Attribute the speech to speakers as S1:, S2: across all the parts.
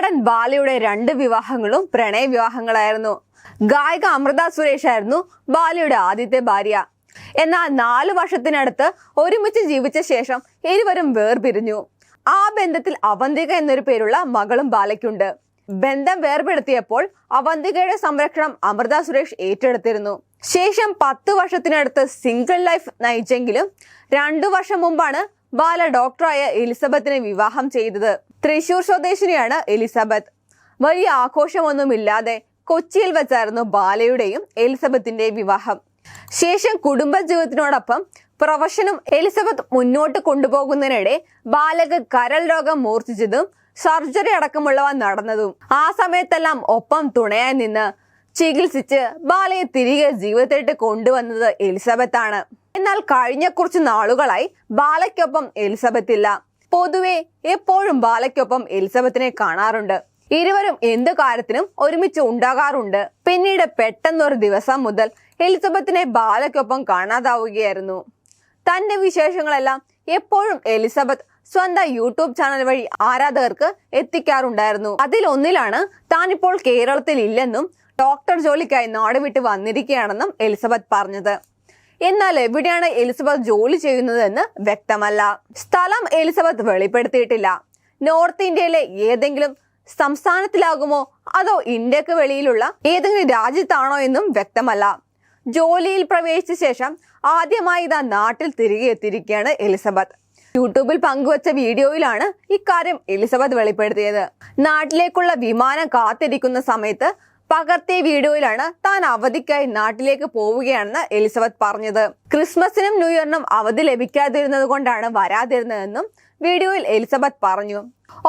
S1: നടൻ ബാലയുടെ രണ്ട് വിവാഹങ്ങളും പ്രണയ വിവാഹങ്ങളായിരുന്നു. ഗായിക അമൃത സുരേഷ് ആയിരുന്നു ബാലയുടെ ആദ്യത്തെ ഭാര്യ. എന്നാൽ നാലു വർഷത്തിനടുത്ത് ഒരുമിച്ച് ജീവിച്ച ശേഷം ഇരുവരും വേർപിരിഞ്ഞു. ആ ബന്ധത്തിൽ അവന്തിക എന്നൊരു പേരുള്ള മകളും ബാലയ്ക്കുണ്ട്. ബന്ധം വേർപെടുത്തിയപ്പോൾ അവന്തികയുടെ സംരക്ഷണം അമൃത സുരേഷ് ഏറ്റെടുത്തിരുന്നു. ശേഷം പത്ത് വർഷത്തിനടുത്ത് സിംഗിൾ ലൈഫ് നയിച്ചെങ്കിലും രണ്ടു വർഷം മുമ്പാണ് ബാല ഡോക്ടറായ എലിസബത്തിനെ വിവാഹം ചെയ്തത്. തൃശൂർ സ്വദേശിനിയാണ് എലിസബത്ത്. വലിയ ആഘോഷമൊന്നുമില്ലാതെ കൊച്ചിയിൽ വെച്ചായിരുന്നു ബാലയുടെയും എലിസബത്തിന്റെ വിവാഹം. ശേഷം കുടുംബ കുടുംബജീവിതത്തിനോടൊപ്പം പ്രൊഫഷനും എലിസബത്ത് മുന്നോട്ട് കൊണ്ടുപോകുന്നതിനിടെ ബാലക്ക് കരൾ രോഗം മൂർച്ഛിച്ചതും സർജറി അടക്കമുള്ളവ നടന്നതും ആ സമയത്തെല്ലാം ഒപ്പം തുണയാൻ നിന്ന് ചികിത്സിച്ച് ബാലയെ തിരികെ ജീവിതത്തിലേക്ക് കൊണ്ടുവന്നത് എലിസബത്താണ്. എന്നാൽ കഴിഞ്ഞ കുറച്ച് നാളുകളായി ബാലയ്ക്കൊപ്പം എലിസബത്ത് ഇല്ല പൊതുവെ എപ്പോഴും ബാലയ്ക്കൊപ്പം എലിസബത്തിനെ കാണാറുണ്ട്. ഇരുവരും എന്തു കാര്യത്തിനും ഒരുമിച്ച് ഉണ്ടാകാറുണ്ട്. പിന്നീട് പെട്ടെന്നൊരു ദിവസം മുതൽ എലിസബത്തിനെ ബാലയ്ക്കൊപ്പം കാണാതാവുകയായിരുന്നു. തന്റെ വിശേഷങ്ങളെല്ലാം എപ്പോഴും എലിസബത്ത് സ്വന്തം യൂട്യൂബ് ചാനൽ വഴി ആരാധകർക്ക് എത്തിക്കാറുണ്ടായിരുന്നു. അതിലൊന്നിലാണ് താനിപ്പോൾ കേരളത്തിൽ ഇല്ലെന്നും ഡോക്ടർ ജോലിക്കായി നാട് വിട്ട് വന്നിരിക്കുകയാണെന്നും എലിസബത്ത് പറഞ്ഞത്. എന്നാൽ എവിടെയാണ് എലിസബത്ത് ജോലി ചെയ്യുന്നതെന്ന് വ്യക്തമല്ല. സ്ഥലം എലിസബത്ത് വെളിപ്പെടുത്തിയിട്ടില്ല. നോർത്ത് ഇന്ത്യയിലെ ഏതെങ്കിലും സംസ്ഥാനത്തിലാകുമോ? അതോ ഇന്ത്യയ്ക്ക് വെളിയിലുള്ള ഏതെങ്കിലും രാജ്യത്താണോ എന്നും വ്യക്തമല്ല. ജോലിയിൽ പ്രവേശിച്ച ശേഷം ആദ്യമായി ഇതാ നാട്ടിൽ തിരികെ എത്തിയിരിക്കുകയാണ് എലിസബത്ത്. യൂട്യൂബിൽ പങ്കുവച്ച വീഡിയോയിലാണ് ഇക്കാര്യം എലിസബത്ത് വെളിപ്പെടുത്തിയത്. നാട്ടിലേക്കുള്ള വിമാനം കാത്തിരിക്കുന്ന സമയത്ത് പകർത്തിയ വീഡിയോയിലാണ് താൻ അവധിക്കായി നാട്ടിലേക്ക് പോവുകയാണെന്ന് എലിസബത്ത് പറഞ്ഞത്. ക്രിസ്മസിനും ന്യൂ ഇയറിനും അവധി ലഭിക്കാതിരുന്നത് കൊണ്ടാണ് വരാതിരുന്നതെന്നും വീഡിയോയിൽ എലിസബത്ത് പറഞ്ഞു.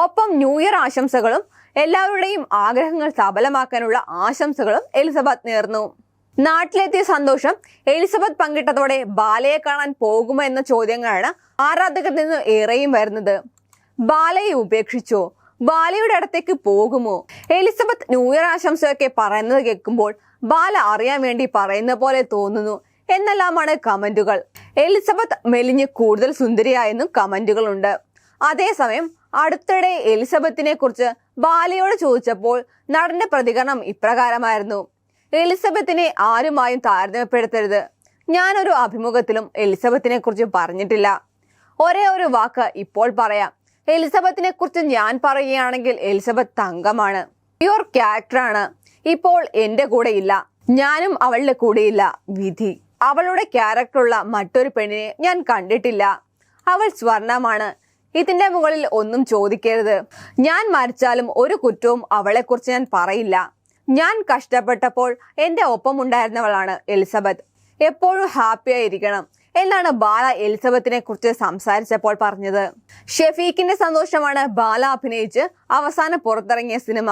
S1: ഒപ്പം ന്യൂ ഇയർ ആശംസകളും എല്ലാവരുടെയും ആഗ്രഹങ്ങൾ സഫലമാക്കാനുള്ള ആശംസകളും എലിസബത്ത് നേർന്നു. നാട്ടിലെത്തിയ സന്തോഷം എലിസബത്ത് പങ്കിട്ടതോടെ ബാലയെ കാണാൻ പോകുമോ എന്ന ചോദ്യങ്ങളാണ് ആരാധകരിൽ നിന്ന് ഏറെയും വരുന്നത്. ബാലയെ ഉപേക്ഷിച്ചോ? ബാലയുടെ അടുത്തേക്ക് പോകുമോ? എലിസബത്ത് ന്യൂ ഇയർ ആശംസയൊക്കെ പറയുന്നത് കേൾക്കുമ്പോൾ ബാല അറിയാൻ വേണ്ടി പറയുന്ന പോലെ തോന്നുന്നു. എന്നെല്ലാമാണ് കമന്റുകൾ. എലിസബത്ത് മെലിഞ്ഞ് കൂടുതൽ സുന്ദരിയായെന്നും കമന്റുകളുണ്ട്. അതേസമയം അടുത്തിടെ എലിസബത്തിനെ കുറിച്ച് ബാലയോട് ചോദിച്ചപ്പോൾ നടന്റെ പ്രതികരണം ഇപ്രകാരമായിരുന്നു. എലിസബത്തിനെ ആരുമായും താരതമ്യപ്പെടുത്തരുത്. ഞാനൊരു അഭിമുഖത്തിലും എലിസബത്തിനെ കുറിച്ച് പറഞ്ഞിട്ടില്ല. ഒരേ ഒരു വാക്ക് ഇപ്പോൾ പറയാം. എലിസബത്തിനെ കുറിച്ച് ഞാൻ പറയുകയാണെങ്കിൽ എലിസബത്ത് തങ്കമാണ്. പ്യുവർ ക്യാരക്ടറാണ് ഇപ്പോൾ എന്റെ കൂടെ ഇല്ല ഞാനും അവളുടെ കൂടെയില്ല വിധി. അവളുടെ ക്യാരക്ടറുള്ള മറ്റൊരു പെണ്ണിനെ ഞാൻ കണ്ടിട്ടില്ല. അവൾ സ്വർണമാണ്. ഇതിന്റെ മുകളിൽ ഒന്നും ചോദിക്കരുത്. ഞാൻ മരിച്ചാലും ഒരു കുറ്റവും അവളെക്കുറിച്ച് ഞാൻ പറയില്ല. ഞാൻ കഷ്ടപ്പെട്ടപ്പോൾ എന്റെ ഒപ്പം ഉണ്ടായിരുന്നവളാണ് എലിസബത്ത്. എപ്പോഴും ഹാപ്പി ആയിരിക്കണം എന്നാണ് ബാല എലിസബത്തിനെ കുറിച്ച് സംസാരിച്ചപ്പോൾ പറഞ്ഞത്? ഷെഫീഖിന്റെ സന്തോഷമാണ് ബാല അഭിനയിച്ച് അവസാനം പുറത്തിറങ്ങിയ സിനിമ.